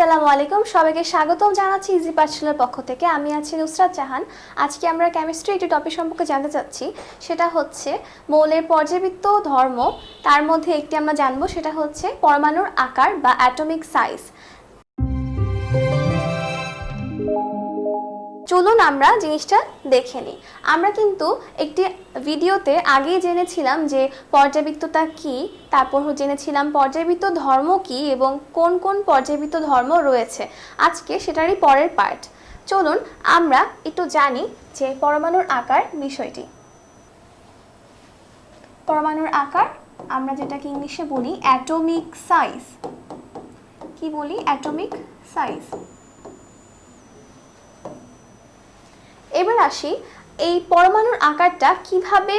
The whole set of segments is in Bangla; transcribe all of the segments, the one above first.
আসসালামু আলাইকুম। সবাইকে স্বাগতম জানাচ্ছি ইজি পাঠশালার পক্ষ থেকে। আমি আছি নুসরাত জাহান। আজকে আমরা কেমিস্ট্রি একটি টপিক সম্পর্কে জানতে চাচ্ছি। সেটা হচ্ছে মৌলের পর্যাবৃত্ত ধর্ম। তার মধ্যে একটি আমরা জানব, সেটা হচ্ছে পরমাণুর আকার বা অ্যাটমিক সাইজ চলুন আমরা জিনিসটা দেখে নিই। আমরা কিন্তু একটি ভিডিওতে আগেই জেনেছিলাম যে পর্যাবৃত্ততা কি, তারপর জেনেছিলাম পর্যাবৃত্ত ধর্ম কি এবং কোন কোন পর্যাবৃত্ত ধর্ম রয়েছে। আজকে সেটারই পরের পার্ট চলুন আমরা একটু জানি যে পরমাণুর আকার বিষয়টি। পরমাণুর আকার, আমরা যেটাকে ইংলিশে বলি অ্যাটমিক সাইজ কি বলি? অ্যাটমিক সাইজ এবার আসি এই পরমাণুর আকারটা কীভাবে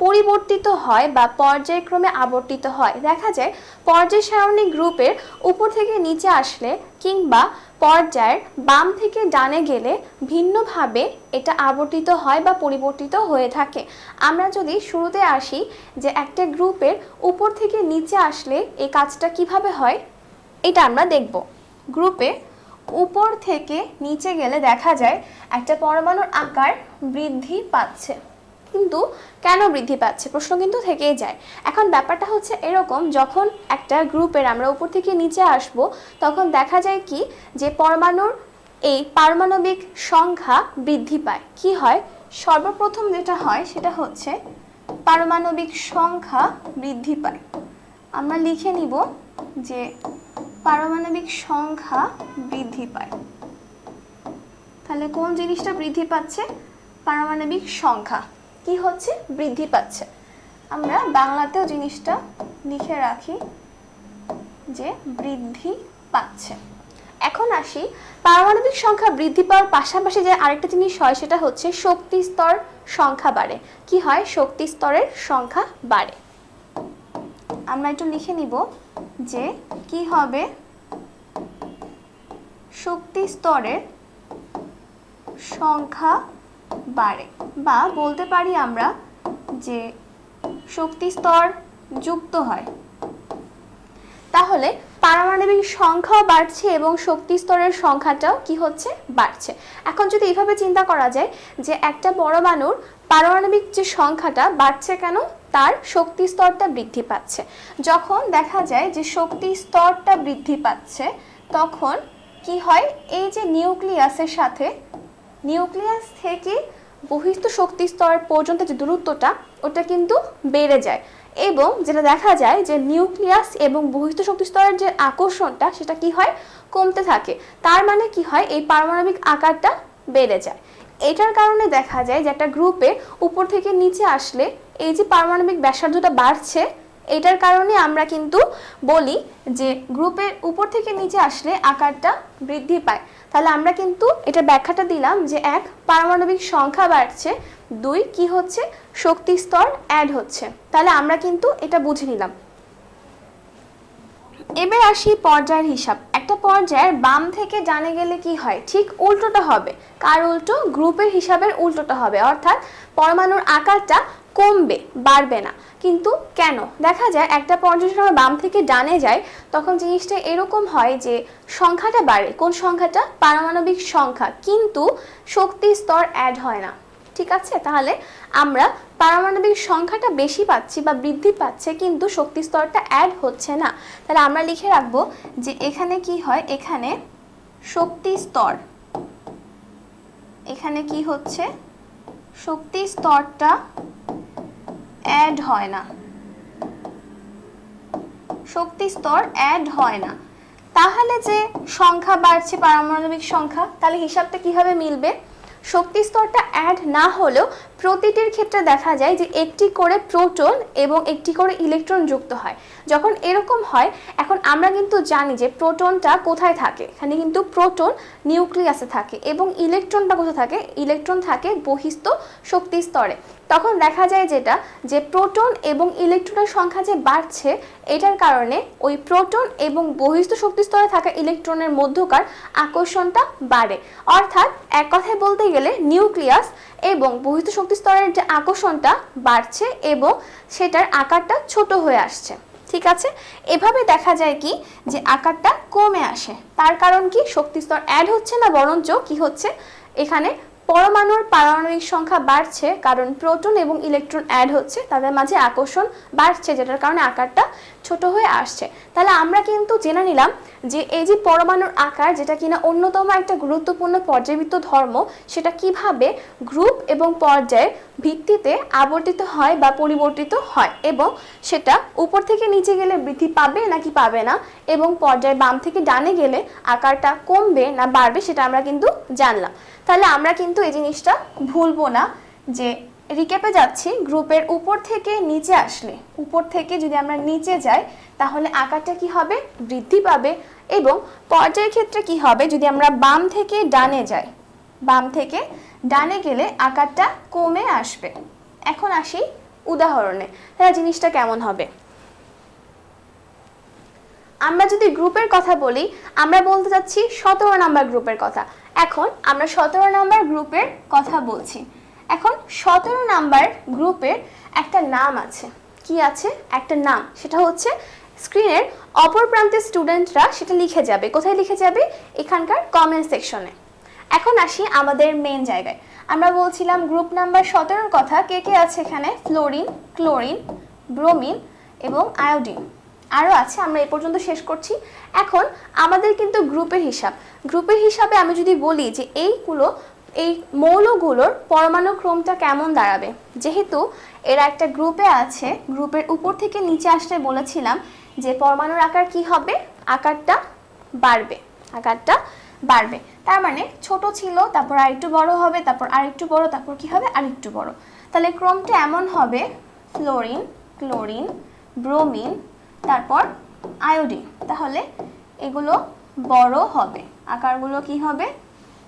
পরিবর্তিত হয় বা পর্যায়ক্রমে আবর্তিত হয়। দেখা যায় পর্যায় সারণী গ্রুপের উপর থেকে নিচে আসলে কিংবা পর্যায়ের বাম থেকে ডানে গেলে ভিন্নভাবে এটা আবর্তিত হয় বা পরিবর্তিত হয়ে থাকে। আমরা যদি শুরুতে আসি যে একটা গ্রুপের উপর থেকে নিচে আসলে এই কাজটা কীভাবে হয়, এটা আমরা দেখব। গ্রুপে উপর থেকে নিচে গেলে দেখা যায় একটা পরমাণুর আকার বৃদ্ধি পাচ্ছে। কিন্তু কেন বৃদ্ধি পাচ্ছে? প্রশ্ন কিন্তু থেকেই যায়। এখন ব্যাপারটা হচ্ছে এরকম, যখন একটা গ্রুপের আমরা উপর থেকে নিচে আসব, তখন দেখা যায় কি যে পরমাণুর এই পারমাণবিক সংখ্যা বৃদ্ধি পায়। কি হয়? সর্বপ্রথম যেটা হয় সেটা হচ্ছে পারমাণবিক সংখ্যা বৃদ্ধি পায়। আমরা লিখে নিব যে পারমাণবিক সংখ্যা বৃদ্ধি পায়। তাহলে কোন জিনিসটা বৃদ্ধি পাচ্ছে? পারমাণবিক সংখ্যা। কি হচ্ছে? বৃদ্ধি পাচ্ছে। আমরা বাংলাতেও জিনিসটা লিখে রাখি যে বৃদ্ধি পাচ্ছে। এখন আসি, পারমাণবিক সংখ্যা বৃদ্ধি পাওয়ার পাশাপাশি যে আরেকটা জিনিস হয়, সেটা হচ্ছে শক্তি স্তর সংখ্যা বাড়ে। কি হয়? শক্তি স্তরের সংখ্যা বাড়ে। আমরা একটু লিখে নিব। যে কি হবে? শক্তি স্তরের সংখ্যা বাড়ে। বা বলতে পারি আমরা যে শক্তি স্তর যুক্ত হয়। তাহলে পারমাণবিক সংখ্যাও বাড়ছে এবং শক্তি স্তরের সংখ্যাটাও কি হচ্ছে? বাড়ছে। এখন যদি এইভাবে চিন্তা করা যায় যে একটা পরমাণুর পারমাণবিক যে সংখ্যাটা বাড়ছে কেন? তার শক্তি স্তরটা বৃদ্ধি পাচ্ছে। যখন দেখা যায় যে শক্তি স্তরটা বৃদ্ধি পাচ্ছে, তখন কি হয়? এই যে নিউক্লিয়াসের সাথে, নিউক্লিয়াস থেকে বহিস্থ শক্তি স্তর পর্যন্ত যে দূরত্বটা, ওটা কিন্তু বেড়ে যায়। এবং যেটা দেখা যায় যে নিউক্লিয়াস এবং বহিষ্ঠ শক্তি স্তরের যে আকর্ষণটা, সেটা কি হয়? কমতে থাকে। তার মানে কি হয়? এই পারমাণবিক আকারটা বেড়ে যায়। এটার কারণে দেখা যায় যে একটা গ্রুপে উপর থেকে নিচে আসলে এই যে পারমাণবিক ব্যাসার্ধটা বাড়ছে এটার কারণে আমরা কিন্তু বলি যে গ্রুপের উপর থেকে নিচে আসলে আকারটা বৃদ্ধি পায়। তাহলে আমরা কিন্তু এটা ব্যাখ্যাটা দিলাম যে এক, পারমাণবিক সংখ্যা বাড়ছে। দুই, কি হচ্ছে? শক্তি স্তর অ্যাড হচ্ছে। তাহলে আমরা কিন্তু এটা বুঝে নিলাম। এবার আসি পর্যায়ের হিসাব। একটা পর্যায়ের বাম থেকে জানে গেলে কি হয়? ঠিক উল্টোটা হবে। কার উল্টো? গ্রুপের হিসাবের উল্টোটা হবে। অর্থাৎ পরমাণুর আকারটা কমবে, বাড়বে না। কিন্তু কেন? দেখা যায় একটা পর্যায়ের সময় বাম থেকে ডানে যায়, তখন জিনিসটা এরকম হয় যে সংখ্যাটা বাড়ে। কোন সংখ্যাটা? পারমাণবিক সংখ্যা। কিন্তু শক্তি স্তর অ্যাড হয় না। ঠিক আছে? তাহলে আমরা পারমাণবিক সংখ্যাটা বেশি পাচ্ছি বা বৃদ্ধি পাচ্ছে, কিন্তু শক্তি স্তরটা অ্যাড হচ্ছে না। তাহলে আমরা লিখে রাখব যে এখানে কি হয়? এখানে শক্তি স্তর। এখানে কি হচ্ছে? শক্তি স্তরটা অ্যাড হয় না। শক্তি স্তর অ্যাড হয় না। তাহলে যে সংখ্যা বাড়ছে, পারমাণবিক সংখ্যা, তাহলে হিসাবটা কীভাবে মিলবে? শক্তি স্তরটা অ্যাড না হলেও প্রতিটির ক্ষেত্রে দেখা যায় যে একটি করে প্রোটন এবং একটি করে ইলেকট্রন যুক্ত হয়। যখন এরকম হয়, এখন আমরা কিন্তু জানি যে প্রোটনটা কোথায় থাকে। এখানে কিন্তু প্রোটন নিউক্লিয়াসে থাকে এবং ইলেকট্রনটা কোথায় থাকে? ইলেকট্রন থাকে বহিস্থ শক্তি স্তরে। তখন দেখা যায় যেটা, যে প্রোটন এবং ইলেকট্রনের সংখ্যা যে বাড়ছে, এটার কারণে ওই প্রোটন এবং বহিস্থ শক্তি স্তরে থাকা ইলেকট্রনের মধ্যকার আকর্ষণটা বাড়ে। অর্থাৎ, এক কথায় বলতে গেলে, নিউক্লিয়াস এবং বহিস্থ শক্তি স্তরের যে আকর্ষণটা বাড়ছে এবং সেটার আকারটা ছোট হয়ে আসছে, ঠিক আছে? এভাবে দেখা যায় কি যে আকারটা কমে আসে। তার কারণ কি? শক্তি স্তর অ্যাড হচ্ছে না, বরঞ্চ কি হচ্ছে? এখানে পরমাণুর পারমাণবিক সংখ্যা বাড়ছে, কারণ প্রোটন এবং ইলেকট্রন অ্যাড হচ্ছে, তাদের মাঝে আকর্ষণ বাড়ছে, যেটার কারণে আকারটা ছোট হয়ে আসছে। তাহলে আমরা কিন্তু জেনে নিলাম যে এই যে পরমাণুর আকার, যেটা কিনা অন্যতম একটা গুরুত্বপূর্ণ পর্যাবৃত্ত ধর্ম, সেটা কীভাবে গ্রুপ এবং পর্যায়ে ভিত্তিতে আবর্তিত হয় বা পরিবর্তিত হয় এবং সেটা উপর থেকে নিচে গেলে বৃদ্ধি পাবে নাকি পাবে না এবং পর্যায়ে বাম থেকে ডানে গেলে আকারটা কমবে না বাড়বে সেটা আমরা কিন্তু জানলাম। তাহলে আমরা কিন্তু এই জিনিসটা ভুলবো না যে রিকেপে যাচ্ছি, গ্রুপের উপর থেকে নিচে আসলে, উপর থেকে যদি আমরা নিচে যাই, তাহলে আকারটা কি হবে? বৃদ্ধি পাবে এবং পর্যায়ের ক্ষেত্রে কি হবে? যদি আমরা বাম থেকে ডানে যাই বাম থেকে ডানে গেলে আকারটা কমে আসবে। এখন আসি উদাহরণে। তাহলে জিনিসটা কেমন হবে? আমরা যদি গ্রুপের কথা বলি, আমরা বলতে চাচ্ছি সতেরো নাম্বার গ্রুপের কথা। এখন আমরা সতেরো নাম্বার গ্রুপের কথা বলছি। এখন সতেরো নাম্বার গ্রুপের একটা নাম আছে। কি আছে? একটা নাম। সেটা হচ্ছে স্ক্রিনের অপর প্রান্তের স্টুডেন্টরা সেটা লিখে যাবে। কোথায় লিখে যাবে? এখানকার কমেন্ট সেকশনে এখন আসি আমাদের মেন জায়গায়। আমরা বলছিলাম গ্রুপ নাম্বার সতেরোর কথা, কে কে আছে এখানে? ফ্লোরিন ক্লোরিন ব্রোমিন এবং আয়োডিন আরও আছে, আমরা এ পর্যন্ত শেষ করছি। এখন আমাদের কিন্তু গ্রুপের হিসাব। গ্রুপের হিসাবে আমি যদি বলি যে এইগুলো, এই মৌলগুলোর পরমাণু ক্রমটা কেমন দাঁড়াবে? যেহেতু এরা একটা গ্রুপে আছে, গ্রুপের উপর থেকে নিচে আসতে বলেছিলাম যে পরমাণুর আকার কি হবে? আকারটা বাড়বে। আকারটা বাড়বে। তার মানে ছোট ছিল, তারপর আরেকটু বড় হবে, তারপর আরেকটু বড়, তারপর কি হবে? আরেকটু বড়। তাহলে ক্রমটা এমন হবে ফ্লোরিন ক্লোরিন ব্রোমিন তারপর আয়োডিন তাহলে এগুলো বড় হবে, আকারগুলো কি হবে?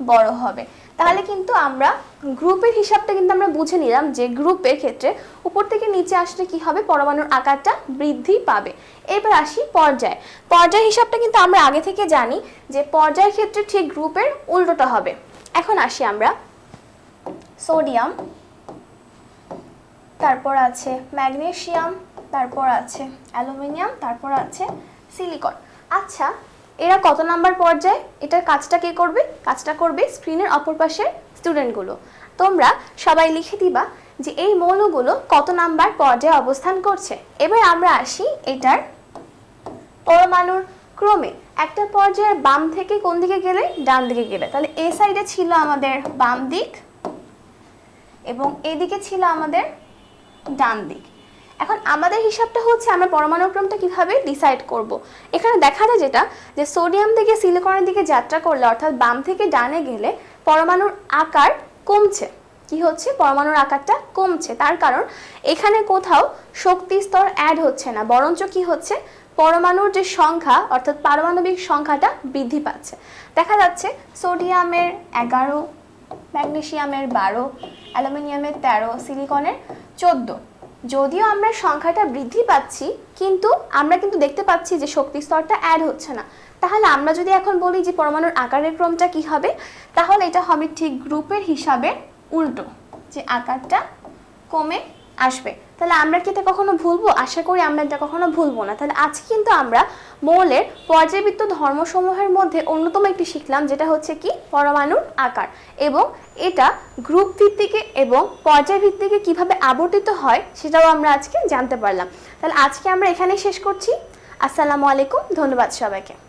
বড় হবে। তাহলে কিন্তু আমরা গ্রুপের হিসাবটা কিন্তু আমরা বুঝে নিলাম যে গ্রুপের ক্ষেত্রে উপর থেকে নিচে আসলে কি হবে? পরমাণুর আকারটা বৃদ্ধি পাবে। এবার আসি পর্যায়। পর্যায় হিসাবটা কিন্তু আমরা আগে থেকে জানি যে পর্যায়ের ক্ষেত্রে ঠিক গ্রুপের উল্টোটা হবে। এখন আসি আমরা। সোডিয়াম, তারপর আছে ম্যাগনেসিয়াম তারপর আছে অ্যালুমিনিয়াম, তারপর আছে সিলিকন। আচ্ছা এরা কত নাম্বার পর্যায়ে? এটার কাজটা কে করবে? কাজটা করবে স্ক্রিনের অপর পাশের স্টুডেন্টগুলো তোমরা সবাই লিখে দিবা যে এই মৌলগুলো কত নাম্বার পর্যায়ে অবস্থান করছে। এবার আমরা আসি এটার পরমাণুর ক্রমে। একটা পর্যায়ের বাম থেকে কোন দিকে গেলে? ডান দিকে গেলে। তাহলে এ সাইডে ছিল আমাদের বাম দিক এবং এদিকে ছিল আমাদের ডান দিক। এখন আমাদের হিসাবটা হচ্ছে আমরা পরমাণু ক্রমটা কীভাবে ডিসাইড করব। এখানে দেখা যায় যেটা, যে সোডিয়াম থেকে সিলিকনের দিকে যাত্রা করলে, অর্থাৎ বাম থেকে ডানে গেলে পরমাণুর আকার কমছে। কি হচ্ছে? পরমাণুর আকারটা কমছে। তার কারণ, এখানে কোথাও শক্তি স্তর অ্যাড হচ্ছে না। বরঞ্চ কি হচ্ছে? পরমাণুর যে সংখ্যা, অর্থাৎ পারমাণবিক সংখ্যাটা বৃদ্ধি পাচ্ছে। দেখা যাচ্ছে সোডিয়ামের এগারো ম্যাগনেসিয়ামের বারো, অ্যালুমিনিয়ামের তেরো সিলিকনের চোদ্দ। যদিও আমরা সংখ্যাটা বৃদ্ধি পাচ্ছি, কিন্তু আমরা কিন্তু দেখতে পাচ্ছি যে শক্তি স্তরটা অ্যাড হচ্ছে না। তাহলে আমরা যদি এখন বলি যে পরমাণুর আকারের ক্রমটা কি হবে, তাহলে এটা হবে ঠিক গ্রুপের হিসাবে উল্টো, যে আকারটা কমে আসবে। তাহলে আমরা কি এটা কখনো ভুলবো? আশা করি আমরা এটা কখনো ভুলবো না। তাহলে আজকে কিন্তু আমরা মৌলের পর্যাবৃত্ত ধর্মসমূহের মধ্যে অন্যতম একটি শিখলাম, যেটা হচ্ছে কি? পরমাণুর আকার। এবং এটা গ্রুপ ভিত্তিকে এবং পর্যায় ভিত্তিকে কীভাবে আবর্তিত হয় সেটাও আমরা আজকে জানতে পারলাম। তাহলে আজকে আমরা এখানেই শেষ করছি। আসসালামু আলাইকুম, ধন্যবাদ সবাইকে।